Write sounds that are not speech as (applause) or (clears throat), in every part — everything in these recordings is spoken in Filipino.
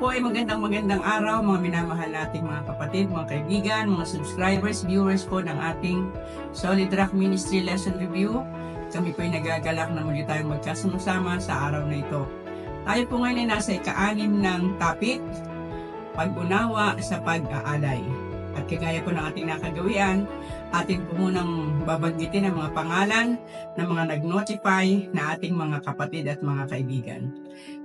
po ay magandang magandang araw mga minamahal nating mga kapatid, mga kaibigan, mga subscribers, viewers po ng ating Solid Rock Ministry Lesson Review. Kami po ay nagagalak na muli tayong magkasama-sama sa araw na ito. Tayo po ngayon ay nasa ika-anim ng topic, pag-unawa sa pag-aalay. At kagaya po ng ating nakagawian, atin po munang babanggitin ang mga pangalan ng mga nag-notify na ating mga kapatid at mga kaibigan.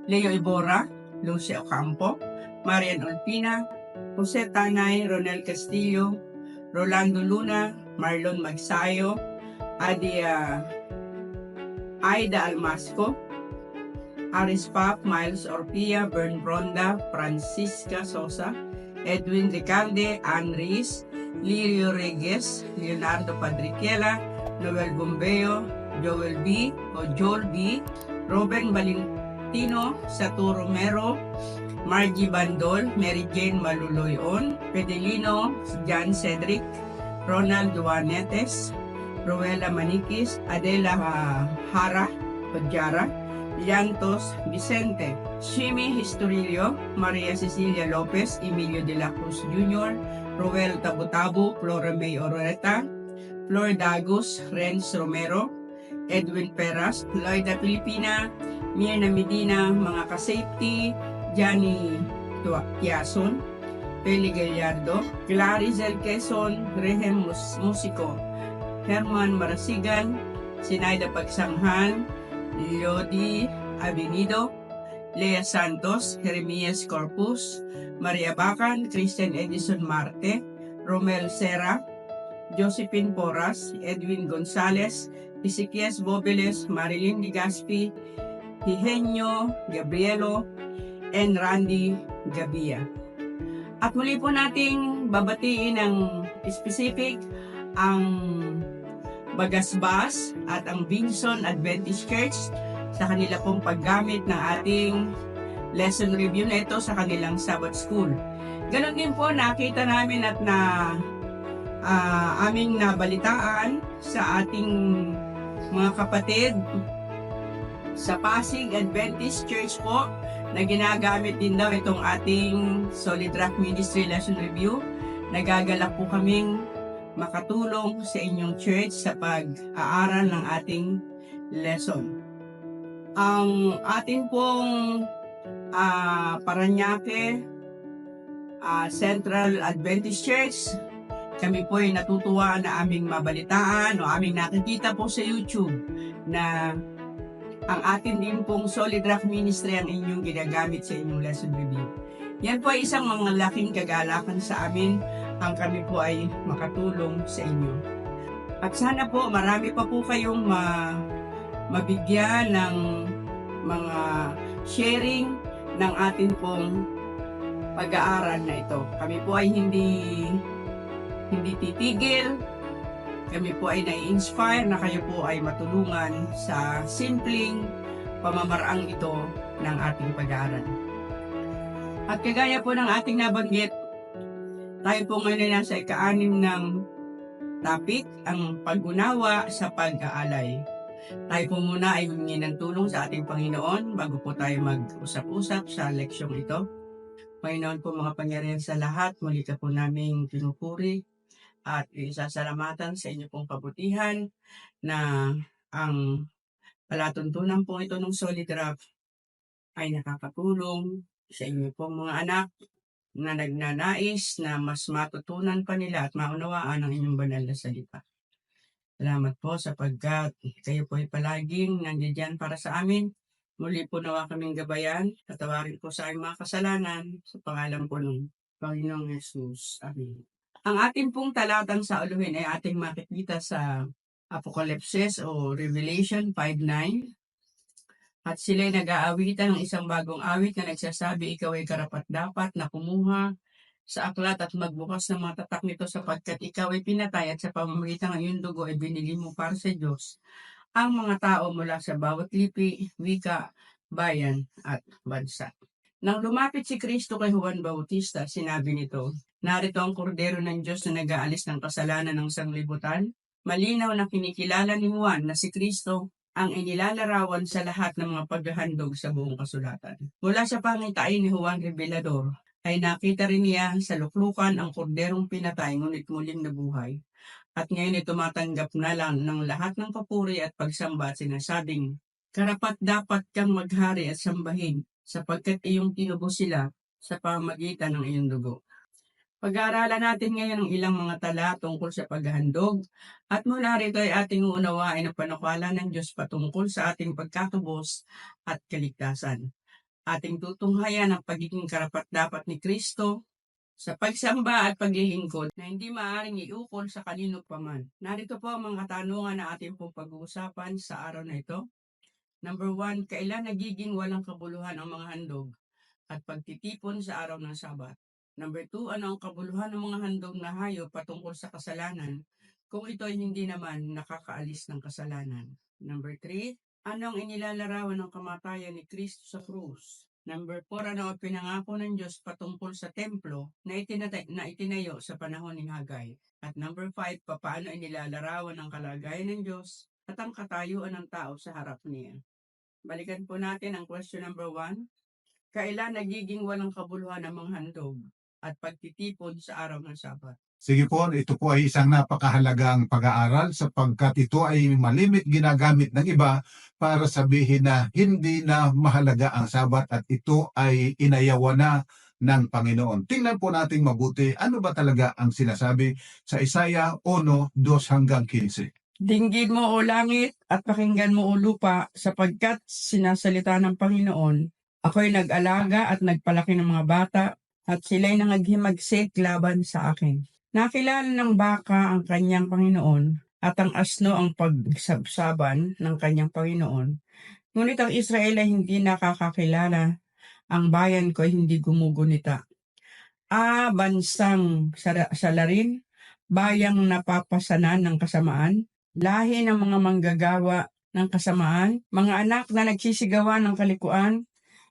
Leo Ibora, Lucia Ocampo, Marian Olpina, Jose Tanay, Ronel Castillo, Rolando Luna, Marlon Magsayo, Adia Aida Almasco, Aris Pap, Miles Orpia, Bern Bronda, Francisca Sosa, Edwin Ricalde, Ann Rees, Lirio Reges, Leonardo Padriquela, Noel Bombeo, Joel B. o Joel B. Robert Valentino, Sato Romero, Margie Bandol, Mary Jane Maluloyon, Pedelino, John Cedric, Ronald Duanetes, Roela Maniquis, Adela ah, Hara, Pajara, Llantos Vicente, Shimi Historilio, Maria Cecilia Lopez, Emilio de la Cruz Jr., Roel Tabutabo, Flora May Oreta, Flor Dagos, Renz Romero, Edwin Peras, Loida Filipina, Mirna Medina, mga ka-safety, Johnny Tiason, Peli Gallardo, Clarizel Quezon, Rehem Mus- Musico, Herman Marasigan, Sinaida Pagsanghan, Lodi Avenido, Lea Santos, Jeremias Corpus, Maria Bacan, Christian Edison Marte, Romel Serra, Josephine Porras, Edwin Gonzales, Ezequias Bobeles, Marilyn Ligaspi, Hihenyo Gabrielo, and Randy Gabia. At muli po nating babatiin ng specific ang Bagasbas at ang Vinson Adventist Church sa kanila pong paggamit ng ating lesson review na ito sa kanilang Sabbath School. Ganon din po nakita namin at na ah, aming nabalitaan sa ating mga kapatid sa Pasig Adventist Church po na ginagamit din daw itong ating Solid Rock Ministry Lesson Review. Nagagalak po kaming makatulong sa inyong church sa pag-aaral ng ating lesson. Ang ating pong ah, Paranaque ah, Central Adventist Church, kami po ay natutuwa na aming mabalitaan o aming nakikita po sa YouTube na ang atin din pong Solid Rock Ministry ang inyong ginagamit sa inyong lesson review. Yan po ay isang mga laking kagalakan sa amin ang kami po ay makatulong sa inyo. At sana po marami pa po kayong ma mabigyan ng mga sharing ng atin pong pag-aaral na ito. Kami po ay hindi hindi titigil. Kami po ay nai-inspire na kayo po ay matulungan sa simpleng pamamaraang ito ng ating pag-aaral. At kagaya po ng ating nabanggit, tayo po ngayon ay nasa ika-anim ng topic, ang pag-unawa sa pag-aalay. Tayo po muna ay humingi ng tulong sa ating Panginoon bago po tayo mag-usap-usap sa leksyong ito. Panginoon po mga pangyarihan sa lahat, muli ka po namin pinupuri at isasalamatan sa inyo pong kabutihan na ang palatuntunan po ito ng Solid Rock ay nakakatulong sa inyo pong mga anak na nagnanais na mas matutunan pa nila at maunawaan ang inyong banal na salita. Salamat po sapagkat kayo po ay palaging nandiyan para sa amin. Muli po nawa kaming gabayan, katawarin po sa aming mga kasalanan sa pangalan po ng Panginoong Jesus. Amen. Ang ating pong talatang sa uluhin ay ating makikita sa Apocalypse o Revelation 5.9 at sila'y nag-aawitan ng isang bagong awit na nagsasabi, ikaw ay karapat-dapat na kumuha sa aklat at magbukas ng mga tatak nito sapagkat ikaw ay pinatay at sa pamamagitan ng iyong dugo ay binili mo para sa Diyos ang mga tao mula sa bawat lipi, wika, bayan at bansa. Nang lumapit si Kristo kay Juan Bautista, sinabi nito, Narito ang kordero ng Diyos na nag-aalis ng kasalanan ng sanglibutan. Malinaw na kinikilala ni Juan na si Kristo ang inilalarawan sa lahat ng mga paghahandog sa buong kasulatan. Mula sa pangitain ni Juan Revelador, ay nakita rin niya sa luklukan ang korderong pinatay ngunit muling nabuhay. At ngayon ay tumatanggap na lang ng lahat ng papuri at pagsamba at sinasabing, Karapat dapat kang maghari at sambahin sapagkat iyong tinubos sila sa pamagitan ng iyong dugo. Pag-aaralan natin ngayon ang ilang mga tala tungkol sa paghahandog at mula rito ay ating uunawain ang panukala ng Diyos patungkol sa ating pagkatubos at kaligtasan. Ating tutunghayan ang pagiging karapat-dapat ni Kristo sa pagsamba at paglilingkod na hindi maaaring iukol sa kanino paman. Narito po ang mga katanungan na ating pong pag-uusapan sa araw na ito. Number one, kailan nagiging walang kabuluhan ang mga handog at pagtitipon sa araw ng Sabat? Number two, ano ang kabuluhan ng mga handog na hayop patungkol sa kasalanan kung ito ay hindi naman nakakaalis ng kasalanan? Number three, ano ang inilalarawan ng kamatayan ni Kristo sa krus? Number four, ano ang pinangako ng Diyos patungkol sa templo na, itinatay, na itinayo sa panahon ni Hagay? At number five, papaano inilalarawan ang kalagayan ng Diyos at ang katayuan ng tao sa harap niya? Balikan po natin ang question number one. Kailan nagiging walang kabuluhan ang mga handog at pagtitipon sa araw ng Sabat? Sige po, ito po ay isang napakahalagang pag-aaral sapagkat ito ay malimit ginagamit ng iba para sabihin na hindi na mahalaga ang sabat at ito ay inayawan na ng Panginoon. Tingnan po natin mabuti ano ba talaga ang sinasabi sa Isaiah 1, 2 hanggang 15. Dinggin mo o langit at pakinggan mo o lupa sapagkat sinasalita ng Panginoon, ako'y nag-alaga at nagpalaki ng mga bata at sila'y nangaghimagsik laban sa akin. Nakilala ng baka ang kanyang Panginoon at ang asno ang pagsabsaban ng kanyang Panginoon. Ngunit ang Israel ay hindi nakakakilala, ang bayan ko ay hindi gumugunita. Ah, bansang salarin, bayang napapasanan ng kasamaan, lahi ng mga manggagawa ng kasamaan, mga anak na nagsisigawa ng kalikuan,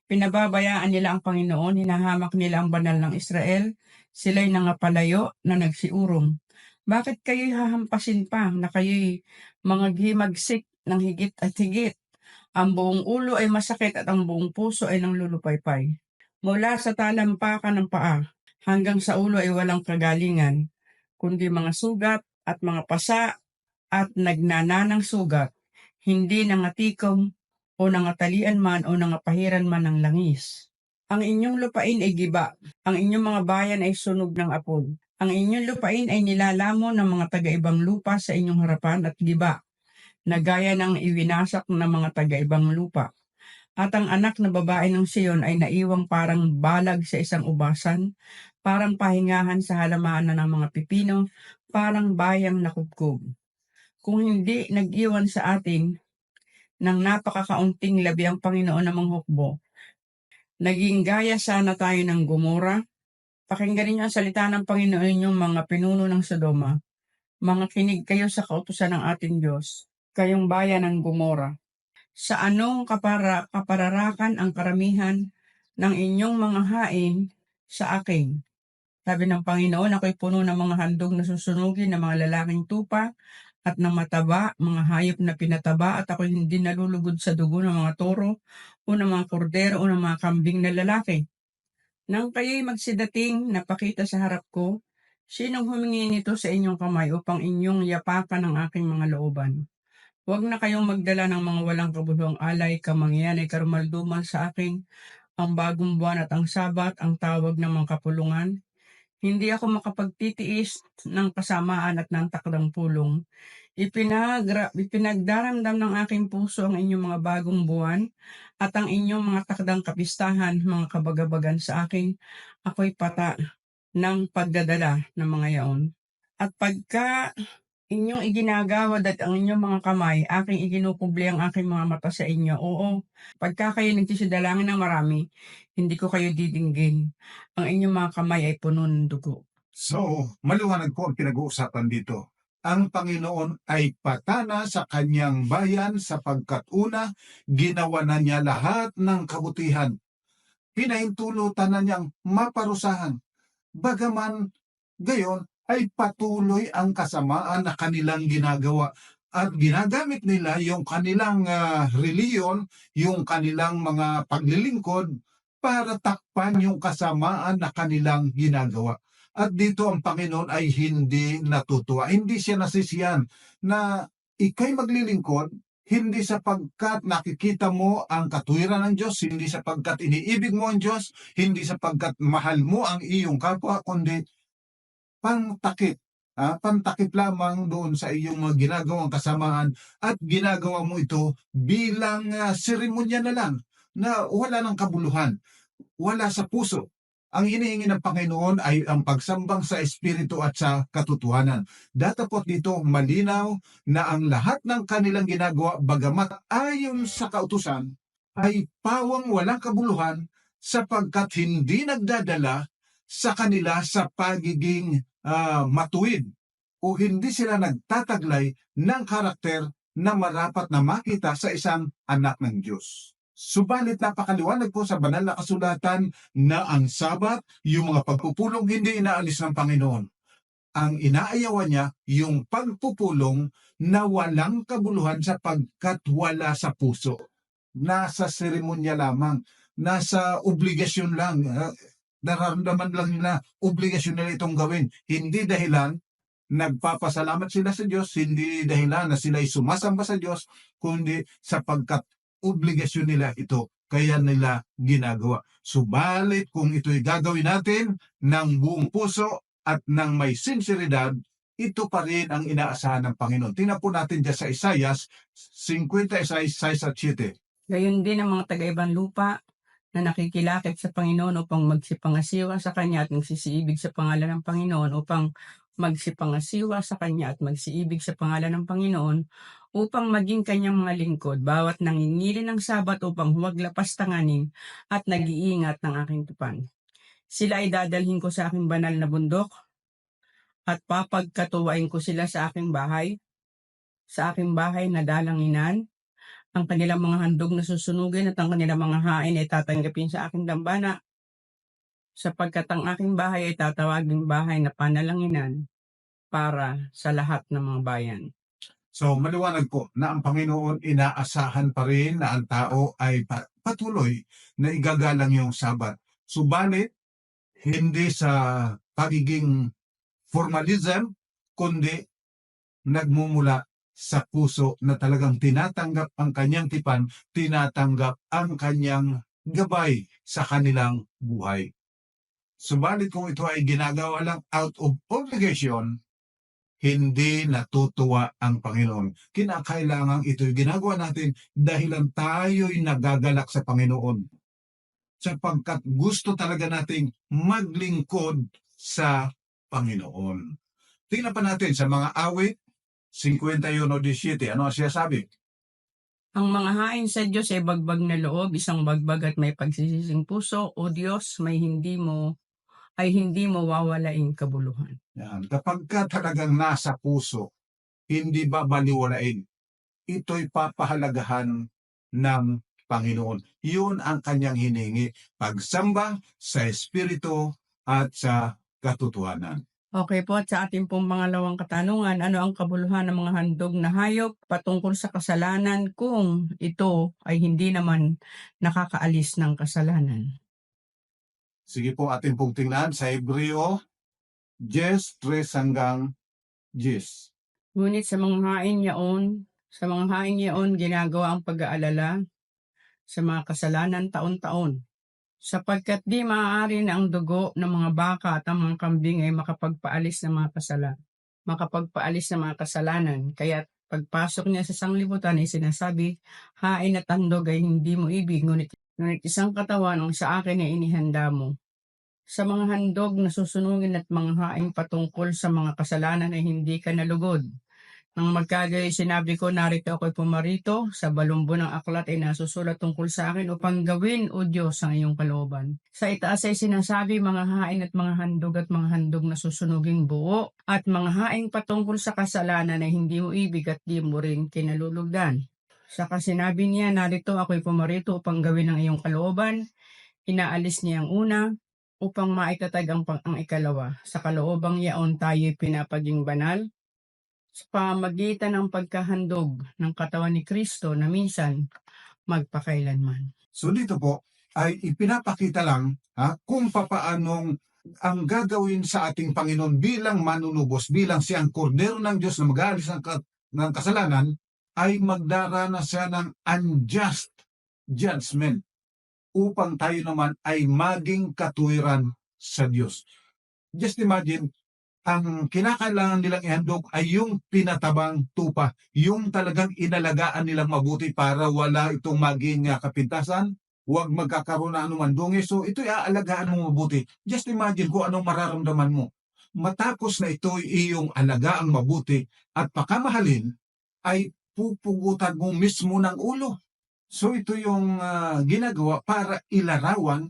pinababayaan nila ang Panginoon, hinahamak nila ang banal ng Israel, sila'y nangapalayo na nagsiurong. Bakit kayo'y hahampasin pa na kayo'y mga gimagsik ng higit at higit? Ang buong ulo ay masakit at ang buong puso ay nanglulupaypay. Mula sa talampakan ng paa hanggang sa ulo ay walang kagalingan, kundi mga sugat at mga pasa at nagnananang sugat, hindi nangatikom o nangatalian man o nangapahiran man ng langis. Ang inyong lupain ay giba, ang inyong mga bayan ay sunog ng apog. Ang inyong lupain ay nilalamo ng mga taga-ibang lupa sa inyong harapan at giba, na gaya ng iwinasak ng mga taga-ibang lupa. At ang anak na babae ng Siyon ay naiwang parang balag sa isang ubasan, parang pahingahan sa halamanan ng mga pipino, parang bayang nakubkob. Kung hindi nag-iwan sa atin ng napakakaunting labi ang Panginoon ng mga hukbo, naging gaya sana tayo ng Gomora. Pakinggan ninyo ang salita ng Panginoon yung mga pinuno ng Sodoma. Mga kinig kayo sa kautusan ng ating Diyos, kayong bayan ng Gomora. Sa anong kapara, kapararakan ang karamihan ng inyong mga hain sa akin? Sabi ng Panginoon, ako'y puno ng mga handog na susunugin ng mga lalaking tupa at ng mataba, mga hayop na pinataba at ako'y hindi nalulugod sa dugo ng mga toro o ng mga kordero o ng mga kambing na lalaki. Nang kayo'y magsidating, napakita sa harap ko, sinong humingi nito sa inyong kamay upang inyong yapakan ang aking mga looban? Huwag na kayong magdala ng mga walang kabuluhang alay, kamangyan ay karumalduman sa akin, ang bagong buwan at ang sabat, ang tawag ng mga kapulungan. Hindi ako makapagtitiis ng kasamaan at ng takdang pulong. Ipinagra, ipinagdaramdam ng aking puso ang inyong mga bagong buwan at ang inyong mga takdang kapistahan, mga kabagabagan sa akin. Ako'y pata ng pagdadala ng mga yaon. At pagka inyong iginagawad at ang inyong mga kamay, aking iginukubli ang aking mga mata sa inyo. Oo, pagka kayo nagsisidalangin ng marami, hindi ko kayo didinggin. Ang inyong mga kamay ay puno ng dugo. So, maliwanag po ang pinag-uusapan dito. Ang Panginoon ay patana sa kanyang bayan sapagkat una, ginawa na niya lahat ng kabutihan. Pinahintulutan na niyang maparusahan. Bagaman gayon ay patuloy ang kasamaan na kanilang ginagawa at ginagamit nila yung kanilang ah, reliyon, yung kanilang mga paglilingkod para takpan yung kasamaan na kanilang ginagawa. At dito ang Panginoon ay hindi natutuwa. Hindi siya nasisiyan na ikay maglilingkod hindi sapagkat nakikita mo ang katwiran ng Diyos, hindi sapagkat iniibig mo ang Diyos, hindi sapagkat mahal mo ang iyong kapwa, kundi pantakip. Ah, pantakip lamang doon sa iyong mga ginagawang kasamaan at ginagawa mo ito bilang ah, seremonya na lang na wala ng kabuluhan, wala sa puso. Ang hinihingi ng Panginoon ay ang pagsambang sa Espiritu at sa katotohanan. Datapot dito malinaw na ang lahat ng kanilang ginagawa bagamat ayon sa kautusan ay pawang walang kabuluhan sapagkat hindi nagdadala sa kanila sa pagiging ah, matuwid o hindi sila nagtataglay ng karakter na marapat na makita sa isang anak ng Diyos. Subalit napakaliwanag po sa banal na kasulatan na ang sabat, yung mga pagpupulong hindi inaalis ng Panginoon. Ang inaayawan niya, yung pagpupulong na walang kabuluhan sapagkat wala sa puso. Nasa seremonya lamang, nasa obligasyon lang. Nararamdaman lang nila, obligasyon nila itong gawin. Hindi dahilan nagpapasalamat sila sa Diyos, hindi dahilan na sila ay sumasamba sa Diyos, kundi sapagkat obligasyon nila ito, kaya nila ginagawa. Subalit kung ito'y gagawin natin ng buong puso at ng may sinseridad, ito pa rin ang inaasahan ng Panginoon. Tingnan po natin dyan sa Isayas 56, 6 at 7. Gayon din ang mga taga-ibang lupa na nakikilakip sa Panginoon upang magsipangasiwa sa Kanya at magsisiibig sa pangalan ng Panginoon upang magsipangasiwa sa Kanya at magsiibig sa pangalan ng Panginoon upang maging Kanyang mga lingkod, bawat nangingili ng sabat upang huwag lapas tanganin at nag-iingat ng aking tupan. Sila ay dadalhin ko sa aking banal na bundok at papagkatuwain ko sila sa aking bahay, sa aking bahay na dalanginan, ang kanilang mga handog na susunugin at ang kanilang mga hain ay tatanggapin sa aking dambana sapagkat ang aking bahay ay tatawaging bahay na panalanginan para sa lahat ng mga bayan. So maliwanag po na ang Panginoon inaasahan pa rin na ang tao ay pa- patuloy na igagalang yung sabat. Subalit, hindi sa pagiging formalism, kundi nagmumula sa puso na talagang tinatanggap ang kanyang tipan, tinatanggap ang kanyang gabay sa kanilang buhay. Subalit kung ito ay ginagawa lang out of obligation, hindi natutuwa ang Panginoon. Kinakailangan ito'y ginagawa natin dahilan tayo'y nagagalak sa Panginoon. Sapagkat gusto talaga nating maglingkod sa Panginoon. Tingnan pa natin sa mga awit, 51.17. Ano ang siya sabi? Ang mga hain sa Diyos ay bagbag na loob, isang bagbag at may pagsisising puso, o Diyos, may hindi mo, ay hindi mo wawalaing kabuluhan. Yan. Kapag ka talagang nasa puso, hindi babaliwalain. Ito'y papahalagahan ng Panginoon. Yun ang kanyang hiningi. Pagsamba sa Espiritu at sa katotohanan. Okay po, at sa ating pong pangalawang katanungan, ano ang kabuluhan ng mga handog na hayop patungkol sa kasalanan kung ito ay hindi naman nakakaalis ng kasalanan? Sige po ating pong tingnan sa Hebreo 10, 3 hanggang 10. Ngunit sa mga hain yaon, sa mga hain yaon ginagawa ang pag-aalala sa mga kasalanan taon-taon. Sapagkat di maaari na ang dugo ng mga baka at ang mga kambing ay makapagpaalis ng mga kasalanan. Makapagpaalis ng mga kasalanan. Kaya pagpasok niya sa sanglibutan ay sinasabi, hain at handog ay hindi mo ibig, ngunit, ngunit isang katawan ang sa akin ay inihanda mo. Sa mga handog na susunugin at mga haing patungkol sa mga kasalanan ay hindi ka nalugod. Nang magkagay sinabi ko, narito ako'y pumarito, sa balumbo ng aklat ay nasusulat tungkol sa akin upang gawin, O Diyos, ang iyong kalooban. Sa itaas ay sinasabi mga hain at mga handog at mga handog na susunuging buo, at mga haing patungkol sa kasalanan ay hindi mo ibig at di mo rin kinalulugdan. Saka sinabi niya, narito ako'y pumarito upang gawin ang iyong kalooban. Inaalis niya ang una, upang maitatag ang, ang ikalawa. Sa kaloobang yaon tayo'y pinapaging banal, sa pamagitan ng pagkahandog ng katawan ni Kristo na minsan magpakailanman. So dito po ay ipinapakita lang ha, kung papaanong ang gagawin sa ating Panginoon bilang manunubos, bilang siyang kordero ng Diyos na mag-aalis ng, ng kasalanan, ay magdarana siya ng unjust judgment upang tayo naman ay maging katuwiran sa Diyos. Just imagine, ang kinakailangan nilang ihandog ay yung pinatabang tupa, yung talagang inalagaan nilang mabuti para wala itong maging uh, kapintasan, huwag magkakaroon na anuman dungi. So ito'y aalagaan mo mabuti. Just imagine kung anong mararamdaman mo. Matapos na ito iyong alagaang mabuti at pakamahalin, ay pupugutan mo mismo ng ulo. So ito yung ah, ginagawa para ilarawan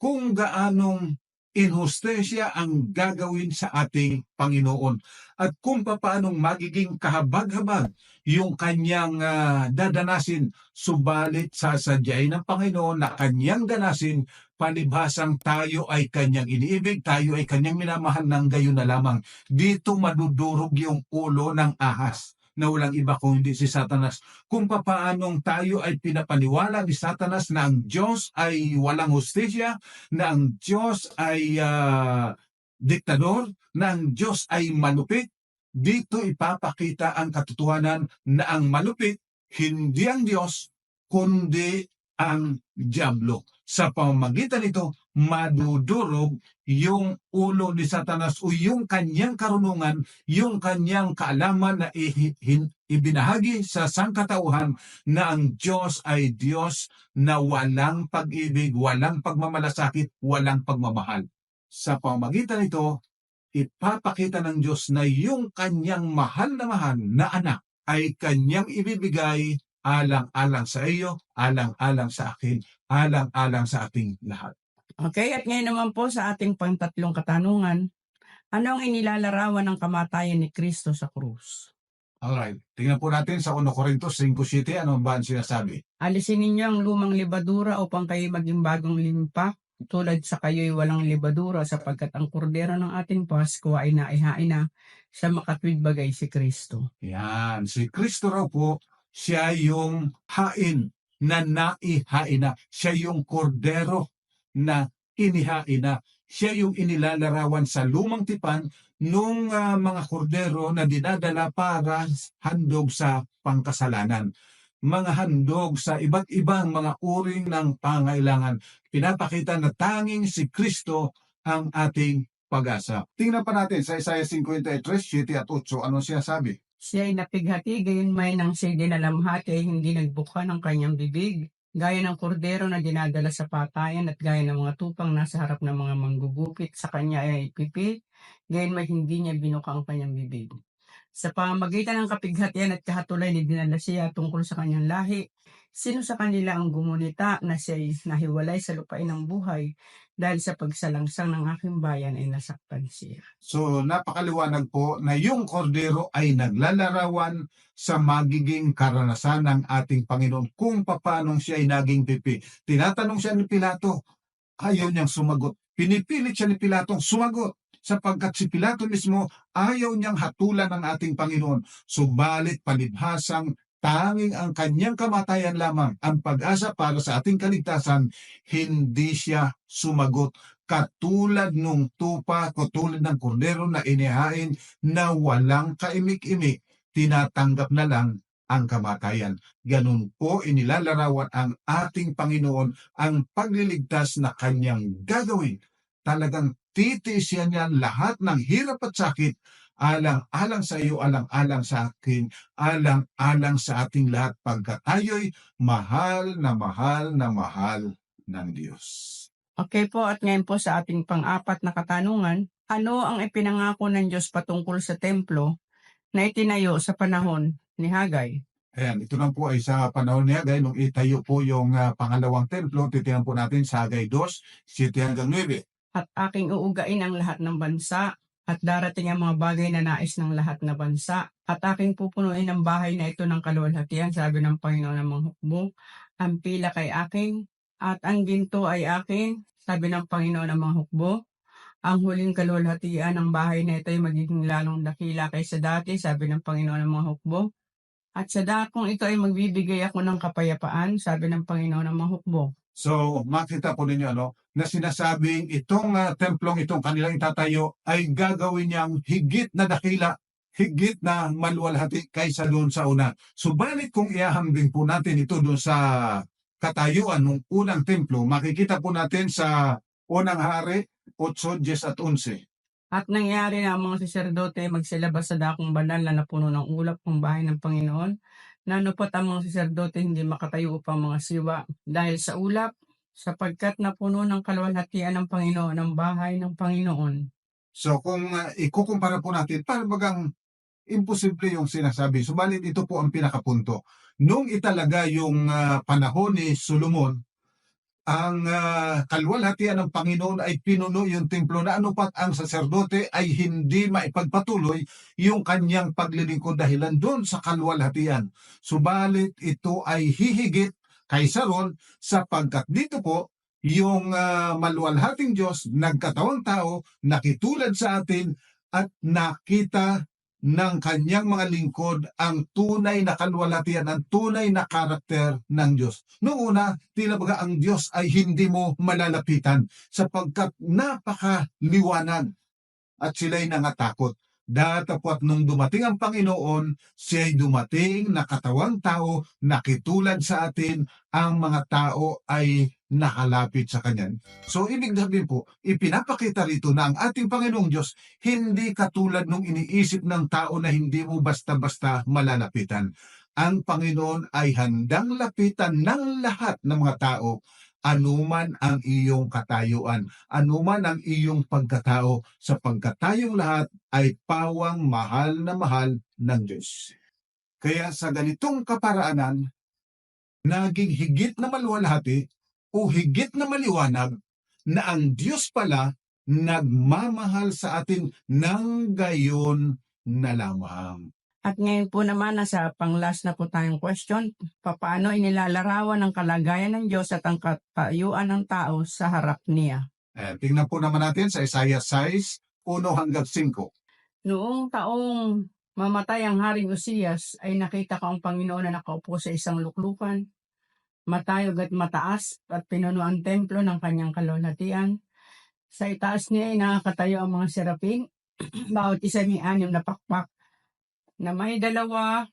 kung gaanong inhustesya ang gagawin sa ating Panginoon at kung paanong magiging kahabag-habag yung kanyang ah, dadanasin subalit sasadyain ng Panginoon na kanyang danasin palibhasang tayo ay kanyang iniibig, tayo ay kanyang minamahal ng gayon na lamang. Dito madudurog yung ulo ng ahas na walang iba kung hindi si Satanas. Kung papaanong tayo ay pinapaniwala ni Satanas na ang Diyos ay walang hustisya, na ang Diyos ay ah, diktador, na ang Diyos ay malupit, dito ipapakita ang katotohanan na ang malupit hindi ang Diyos, kundi ang Diablo. Sa pamamagitan nito, madudurog yung ulo ni Satanas o yung kanyang karunungan, yung kanyang kaalaman na ibinahagi sa sangkatauhan na ang Diyos ay Diyos na walang pag-ibig, walang pagmamalasakit, walang pagmamahal. Sa pamamagitan nito, ipapakita ng Diyos na yung kanyang mahal na mahal na anak ay kanyang ibibigay alang-alang sa iyo, alang-alang sa akin, alang-alang sa ating lahat. Okay, at ngayon naman po sa ating pangtatlong katanungan, ano ang inilalarawan ng kamatayan ni Kristo sa krus? Alright, tingnan po natin sa 1 Corinthos 5.7, ano ba ang sinasabi? Alisin ninyo ang lumang libadura upang kayo maging bagong limpa, tulad sa kayo'y walang libadura sapagkat ang kordero ng ating Pasko ay naihain na sa makatwid bagay si Kristo. Yan, si Kristo raw po, siya yung hain na naihain na. Siya yung kordero na inihain na. Siya yung inilalarawan sa lumang tipan nung ah, mga kordero na dinadala para handog sa pangkasalanan. Mga handog sa iba't ibang mga uring ng pangailangan. Pinapakita na tanging si Kristo ang ating pag-asa. Tingnan pa natin sa Isaiah 53, 7 at 8, ano siya sabi? Siya ay napighati, gayon may nang siya dinalamhati hindi nagbuka ng kanyang bibig. Gaya ng kordero na dinadala sa patayan at gaya ng mga tupang nasa harap ng mga manggugupit sa kanya ay pipi, gayon may hindi niya binuka ang kanyang bibig. Sa pamamagitan ng kapighatian at kahatulay ni dinala siya tungkol sa kanyang lahi, sino sa kanila ang gumunita na siya ay nahiwalay sa lupain ng buhay dahil sa pagsalangsang ng aking bayan ay nasaktan siya. So napakaliwanag po na yung kordero ay naglalarawan sa magiging karanasan ng ating Panginoon kung paano siya ay naging pipi. Tinatanong siya ni Pilato, ayaw niyang sumagot. Pinipilit siya ni Pilato sumagot sapagkat si Pilato mismo ayaw niyang hatulan ng ating Panginoon. Subalit palibhasang tanging ang kanyang kamatayan lamang ang pag-asa para sa ating kaligtasan, hindi siya sumagot katulad nung tupa, katulad ng kordero na inihain na walang kaimik-imik, tinatanggap na lang ang kamatayan. Ganun po inilalarawan ang ating Panginoon ang pagliligtas na kanyang gagawin. Talagang titiisyan niya lahat ng hirap at sakit alang-alang sa iyo, alang-alang sa akin, alang-alang sa ating lahat pagkat tayo'y mahal na mahal na mahal ng Diyos. Okay po, at ngayon po sa ating pang-apat na katanungan, ano ang ipinangako ng Diyos patungkol sa templo na itinayo sa panahon ni Hagay? Ayan, ito lang po ay sa panahon niya, gaya nung itayo po yung ah, pangalawang templo, titingnan po natin sa Hagay 2, 7 hanggang 9. At aking uugain ang lahat ng bansa, at darating ang mga bagay na nais ng lahat na bansa, at aking pupunuin ang bahay na ito ng kaluwalhatian, sabi ng Panginoon ng mga hukbo, ang pila kay aking, at ang ginto ay akin, sabi ng Panginoon ng mga hukbo, ang huling kalwalhatian ng bahay na ito ay magiging lalong dakila kaysa dati, sabi ng Panginoon ng mga hukbo. At sa dakong ito ay magbibigay ako ng kapayapaan, sabi ng Panginoon ng mga hukbo. So, makita po ninyo ano, na sinasabing itong ah, templong itong kanilang itatayo ay gagawin niyang higit na dakila, higit na maluwalhati kaysa doon sa una. Subalit kung iahambing po natin ito doon sa katayuan ng unang templo, makikita po natin sa unang hari, 8, 10 at 11. At nangyari na ang mga saserdote magsilabas sa dakong banal na napuno ng ulap ng bahay ng Panginoon. Nanupot ang mga saserdote hindi makatayo upang mga siwa dahil sa ulap, sapagkat napuno ng kalwalhatian ng Panginoon ang bahay ng Panginoon. So kung uh, ikukumpara po natin, parang bagang imposible yung sinasabi. Subalit ito po ang pinakapunto. Nung italaga yung ah, panahon ni Solomon, ang uh, kalwalhatian ng Panginoon ay pinuno yung templo na anupat ang saserdote ay hindi maipagpatuloy yung kanyang paglilingkod dahilan doon sa kalwalhatian. Subalit ito ay hihigit kaysa ron sapagkat dito po yung ah, maluwalhating Diyos, nagkatawang tao, nakitulad sa atin at nakita ng kanyang mga lingkod ang tunay na kalwalhatian, ang tunay na karakter ng Diyos. Noong una, tila baga ang Diyos ay hindi mo malalapitan sapagkat napakaliwanag at sila'y nangatakot. Datapwat nung dumating ang Panginoon, siya'y dumating na katawang tao, nakitulad sa atin, ang mga tao ay nakalapit sa Kanya. So, ibig sabihin po, ipinapakita rito na ang ating Panginoong Diyos hindi katulad nung iniisip ng tao na hindi mo basta-basta malalapitan. Ang Panginoon ay handang lapitan ng lahat ng mga tao anuman ang iyong katayuan, anuman ang iyong pagkatao, sapagkat tayong lahat ay pawang mahal na mahal ng Diyos. Kaya sa ganitong kaparaanan, naging higit na maluwalhati o higit na maliwanag na ang Diyos pala nagmamahal sa atin ng gayon na lamang. At ngayon po naman, nasa panglas na po tayong question. Paano inilalarawan ang kalagayan ng Diyos at ang katayuan ng tao sa harap niya? Eh, tingnan po naman natin sa Isaiah 6, 1 hanggang 5. Noong taong mamatay ang Haring Usiyas, ay nakita ko ang Panginoon na nakaupo sa isang luklukan, matayog at mataas, at pinuno ang templo ng kanyang kalulatian. Sa itaas niya ay nakakatayo ang mga seraping, (clears throat) bawat isa may anim na pakpak, na may dalawa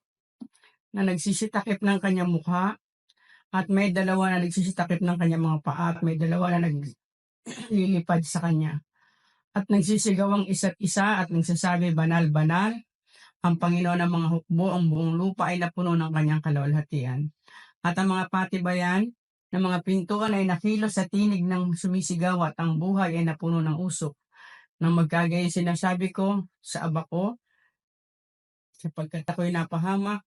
na nagsisitakip ng kanyang mukha, at may dalawa na nagsisitakip ng kanyang mga paa, at may dalawa na naglilipad sa kanya at nagsisigaw ang isa't isa at nagsasabi, Banal, banal, ang Panginoon ng mga hukbo, ang buong lupa ay napuno ng kanyang kalawalhatian. At ang mga patibayan ng mga pintuan ay nakilos sa tinig ng sumisigaw at ang buhay ay napuno ng usok. Nang magkagayon sinasabi ko sa aba ko, sapagkat ako'y napahamak,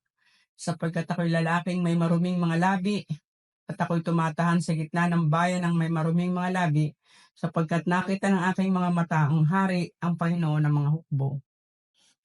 sapagkat ako'y lalaking may maruming mga labi, at ako'y tumatahan sa gitna ng bayan ng may maruming mga labi, sapagkat nakita ng aking mga mata ang hari, ang Panginoon ng mga hukbo.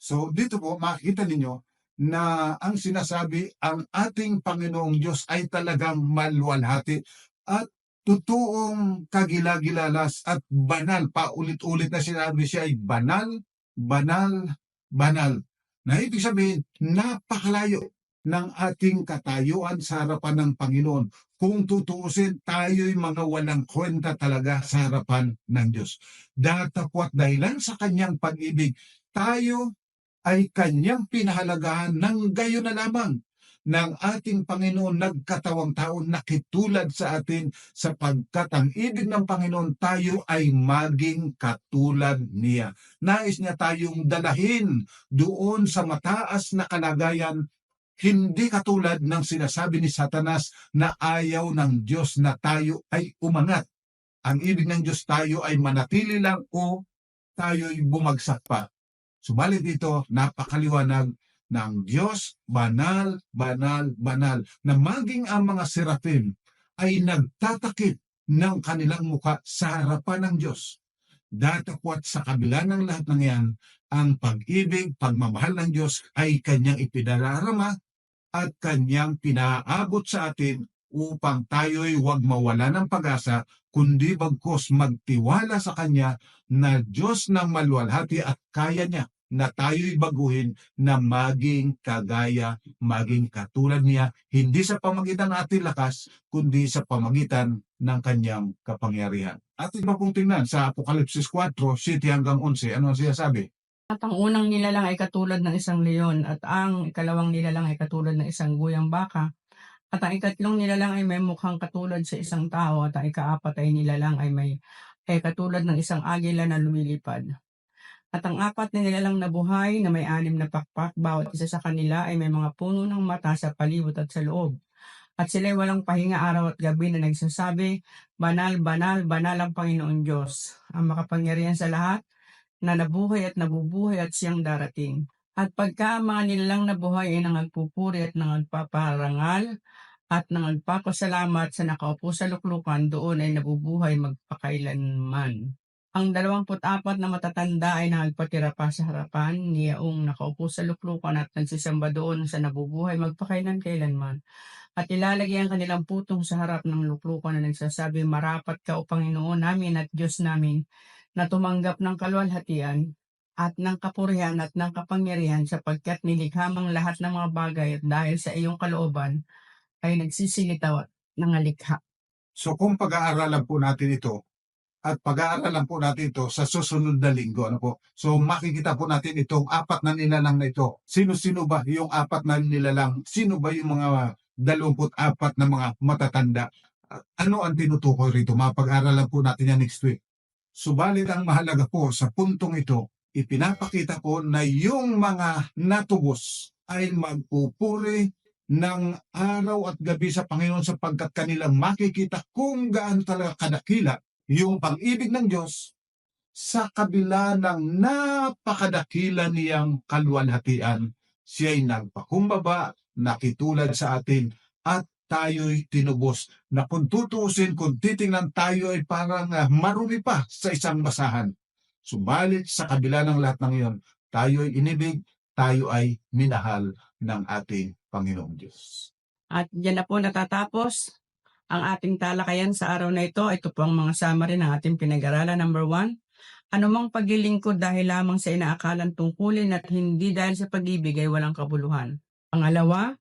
So dito po makikita ninyo na ang sinasabi ang ating Panginoong Diyos ay talagang maluwalhati at totoong kagilagilalas at banal. Paulit-ulit na sinabi siya ay banal, banal, banal. Na ibig sabihin, napakalayo ng ating katayuan sa harapan ng Panginoon. Kung tutuusin, tayo'y mga walang kwenta talaga sa harapan ng Diyos. Datapwat dahilan sa kanyang pag-ibig, tayo ay kanyang pinahalagahan ng gayon na lamang ng ating Panginoon nagkatawang tao nakitulad sa atin sapagkat ang ibig ng Panginoon tayo ay maging katulad niya. Nais niya tayong dalahin doon sa mataas na kalagayan hindi katulad ng sinasabi ni Satanas na ayaw ng Diyos na tayo ay umangat. Ang ibig ng Diyos tayo ay manatili lang o tayo'y bumagsak pa. Subalit dito, napakaliwanag ng Diyos, banal, banal, banal, na maging ang mga serapim ay nagtatakip ng kanilang muka sa harapan ng Diyos. Datakwat sa kabila ng lahat ng yan, ang pag-ibig, pagmamahal ng Diyos ay kanyang ipinadarama at kanyang pinaabot sa atin upang tayo'y huwag mawala ng pag-asa, kundi bagkos magtiwala sa Kanya na Diyos ng maluwalhati at kaya niya na tayo'y baguhin na maging kagaya, maging katulad niya, hindi sa pamagitan ng ating lakas, kundi sa pamagitan ng kanyang kapangyarihan. At iba pong tingnan sa Apokalipsis 4, 7 hanggang 11, ano ang siya sabi? At ang unang nilalang ay katulad ng isang leon at ang ikalawang nilalang ay katulad ng isang guyang baka. At ang ikatlong nilalang ay may mukhang katulad sa isang tao at ang ikaapat ay nilalang ay may ay katulad ng isang agila na lumilipad. At ang apat na nilalang na buhay na may anim na pakpak, bawat isa sa kanila ay may mga puno ng mata sa palibot at sa loob. At sila'y walang pahinga araw at gabi na nagsasabi, Banal, banal, banal ang Panginoon Diyos, ang makapangyarihan sa lahat, na nabuhay at nabubuhay at siyang darating. At pagka mga nilalang na buhay ay nangagpupuri at nangagpaparangal at nangagpapasalamat sa nakaupo sa luklukan, doon ay nabubuhay magpakailanman. Ang dalawamput apat na matatanda ay nagpatira pa sa harapan niyaong nakaupo sa luklukan at nagsisamba doon sa nabubuhay magpakailan kailanman. At ilalagay ang kanilang putong sa harap ng luklukan na nagsasabi, Marapat ka o Panginoon namin at Diyos namin na tumanggap ng kalwalhatian at ng kapurihan at ng kapangyarihan sapagkat nilikhamang lahat ng mga bagay at dahil sa iyong kalooban ay nagsisilitaw at nangalikha. So kung pag-aaralan po natin ito, at pag-aaralan po natin ito sa susunod na linggo, ano po? So makikita po natin itong apat na nilalang na ito. Sino-sino ba yung apat na nilalang? Sino ba yung mga dalawamput apat na mga matatanda? At Ano ang tinutukoy rito? Mapag-aaralan po natin yan next week. Subalit ang mahalaga po sa puntong ito, ipinapakita ko na yung mga natubos ay magpupuri ng araw at gabi sa Panginoon sapagkat kanilang makikita kung gaano talaga kadakila yung pag-ibig ng Diyos sa kabila ng napakadakila niyang kalwalhatian. Siya'y nagpakumbaba, nakitulad sa atin, at tayo'y tinubos. Na kung tutuusin, kung titingnan tayo ay parang ah, marumi pa sa isang basahan. Subalit sa kabila ng lahat ng iyon, tayo'y inibig, tayo ay minahal ng ating Panginoong Diyos. At diyan na po natatapos ang ating talakayan sa araw na ito. Ito po ang mga summary ng ating pinag-aralan. Number one, anumang paglilingkod dahil lamang sa inaakalang tungkulin at hindi dahil sa pag-ibig ay walang kabuluhan. Pangalawa,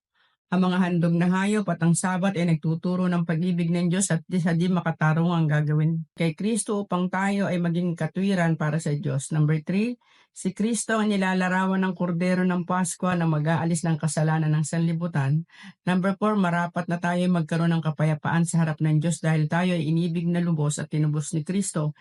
ang mga handog na hayop at ang sabat ay nagtuturo ng pag-ibig ng Diyos at di sa di makatarong ang gagawin kay Kristo upang tayo ay maging katwiran para sa Diyos. Number three, si Kristo ang nilalarawan ng kordero ng Pasko na mag-aalis ng kasalanan ng sanlibutan. Number four, marapat na tayo magkaroon ng kapayapaan sa harap ng Diyos dahil tayo ay inibig na lubos at tinubos ni Kristo.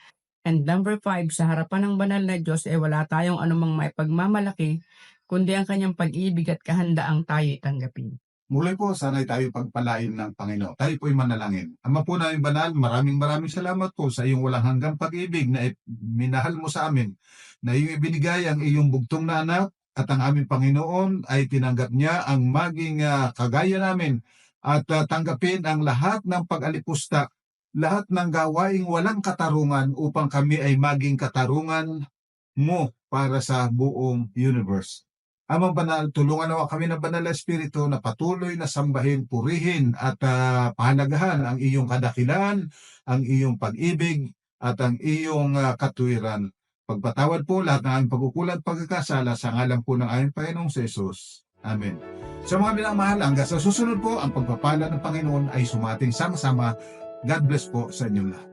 And number five, sa harapan ng banal na Diyos ay wala tayong anumang may pagmamalaki, kundi ang kanyang pag-ibig at kahandaang tayo tanggapin. Muli po, sana'y tayo pagpalain ng Panginoon. Tayo po'y manalangin. Ama po namin banal, maraming maraming salamat po sa iyong walang hanggang pag-ibig na minahal mo sa amin, na iyong ibinigay ang iyong bugtong na anak at ang aming Panginoon ay tinanggap niya ang maging ah, kagaya namin at ah, tanggapin ang lahat ng pag-alipusta, lahat ng gawaing walang katarungan upang kami ay maging katarungan mo para sa buong universe. Amang banal, tulungan nawa kami ng banal na espiritu na patuloy na sambahin, purihin at ah, pahalagahan ang iyong kadakilan, ang iyong pag-ibig at ang iyong ah, katwiran. Pagpatawad po lahat ng aming pagkukulat pagkakasala sa ngalan po ng aming Panginoong Jesus. Amen. Sa mga minamahal, hanggang sa susunod po, ang pagpapala ng Panginoon ay sumating sama-sama. God bless po sa inyong lahat.